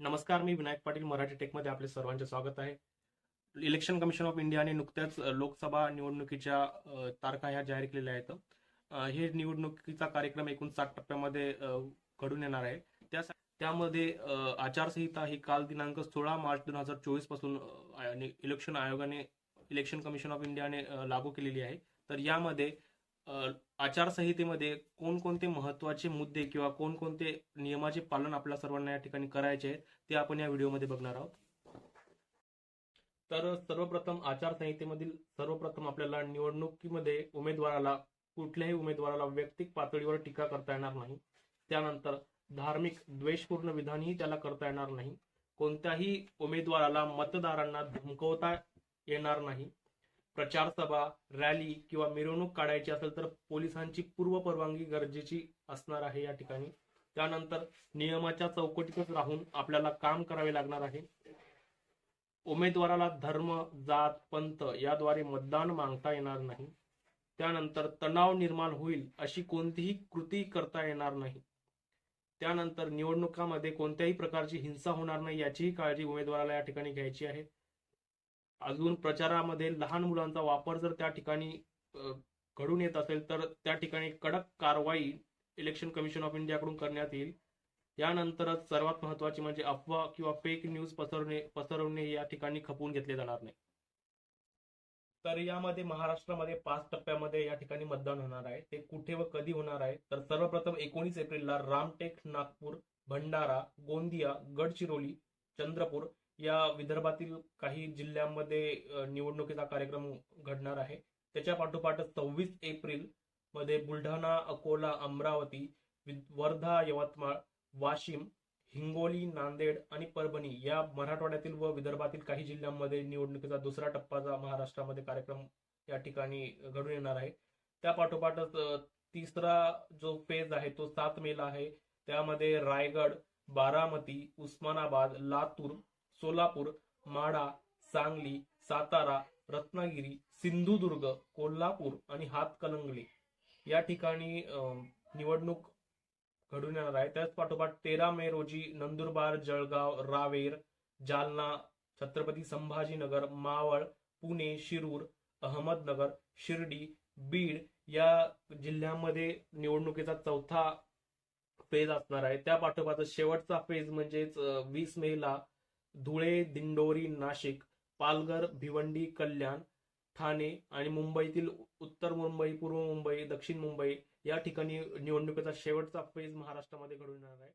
नमस्कार मी विनायक पाटील मराठी टेकमध्ये आपले सर्वांचे स्वागत आहे. इलेक्शन कमिशन ऑफ इंडियाने नुकत्याच लोकसभा निवडणुकीच्या तारखा ह्या जाहीर केलेल्या आहेत. हे निवडणुकीचा कार्यक्रम एकूण सात टप्प्यामध्ये घडून येणार आहे. त्या त्यामध्ये आचारसंहिता ही काल दिनांक सोळा मार्च दोन हजार चोवीसपासून आणि इलेक्शन आयोगाने इलेक्शन कमिशन ऑफ इंडियाने लागू केलेली आहे. तर यामध्ये आचारसंहितेमध्ये कोणकोणते महत्त्वाचे मुद्दे किंवा कोणकोणते नियमाचे पालन आपल्या सर्वांना या ठिकाणी करायचे आहे ते आपण या व्हिडिओमध्ये बघणार आहोत. तर सर्वप्रथम आचारसंहितेमधील सर्वप्रथम आपल्याला निवडणुकीमध्ये उमेदवाराला कुठल्याही उमेदवाराला वैयक्तिक पातळीवर टीका करता येणार नाही. त्यानंतर धार्मिक द्वेषपूर्ण विधानही त्याला करता येणार नाही. कोणत्याही उमेदवाराला मतदारांना धमकवता येणार नाही. प्रचार सभा रॅली किंवा मिरवणूक काढायची असेल तर पोलिसांची पूर्व परवानगी गरजेची असणार आहे या ठिकाणी. त्यानंतर नियमाच्या चौकटीतच राहून आपल्याला काम करावे लागणार आहे. उमेदवाराला धर्म जात पंथ याद्वारे मतदान मागता येणार नाही. त्यानंतर तणाव निर्माण होईल अशी कोणतीही कृती करता येणार नाही. त्यानंतर निवडणुकामध्ये कोणत्याही प्रकारची हिंसा होणार नाही याचीही काळजी उमेदवाराला या ठिकाणी घ्यायची आहे. अजून प्रचारामध्ये लहान मुलांचा वापर जर त्या ठिकाणी घडून येत असेल तर त्या ठिकाणी कडक कारवाई इलेक्शन कमिशन ऑफ इंडियाकडून करण्यात येईल. यानंतरच सर्वात महत्वाची म्हणजे अफवा किंवा फेक न्यूज पसरवणे पसरवणे या ठिकाणी खपवून घेतले जाणार नाही. तर यामध्ये महाराष्ट्रामध्ये पाच टप्प्यामध्ये या ठिकाणी मतदान होणार आहे. ते कुठे व कधी होणार आहे? तर सर्वप्रथम एकोणीस एप्रिलला रामटेक नागपूर भंडारा गोंदिया गडचिरोली चंद्रपूर या विदर्भातील काही जिल्ह्यांमध्ये निवडणुकीचा कार्यक्रम घडणार आहे. त्याच्या पाठोपाठ सव्वीस एप्रिलमध्ये बुलढाणा अकोला अमरावती वि- वर्धा यवतमाळ वाशिम हिंगोली नांदेड आणि परभणी या मराठवाड्यातील व विदर्भातील काही जिल्ह्यांमध्ये निवडणुकीचा दुसरा टप्पाचा महाराष्ट्रामध्ये कार्यक्रम या ठिकाणी घडून येणार आहे. त्या पाठोपाठच तिसरा जो फेज आहे तो सात मेला आहे. त्यामध्ये रायगड बारामती उस्मानाबाद लातूर सोलापूर माढा सांगली सातारा रत्नागिरी सिंधुदुर्ग कोल्हापूर आणि हातकलंगली या ठिकाणी निवडणूक घडून येणार आहे. त्याच पाठोपाठ तेरा मे रोजी नंदुरबार जळगाव रावेर जालना छत्रपती संभाजीनगर मावळ पुणे शिरूर अहमदनगर शिर्डी बीड या जिल्ह्यांमध्ये निवडणुकीचा चौथा फेज असणार आहे. त्या पाठोपाठ शेवटचा फेज म्हणजेच वीस मेला धुळे दिंडोरी नाशिक पालघर भिवंडी कल्याण ठाणे आणि मुंबईतील उत्तर मुंबई पूर्व मुंबई दक्षिण मुंबई या ठिकाणी निवडणुकीचा शेवटचा फेज महाराष्ट्रामध्ये घडून येणार आहे.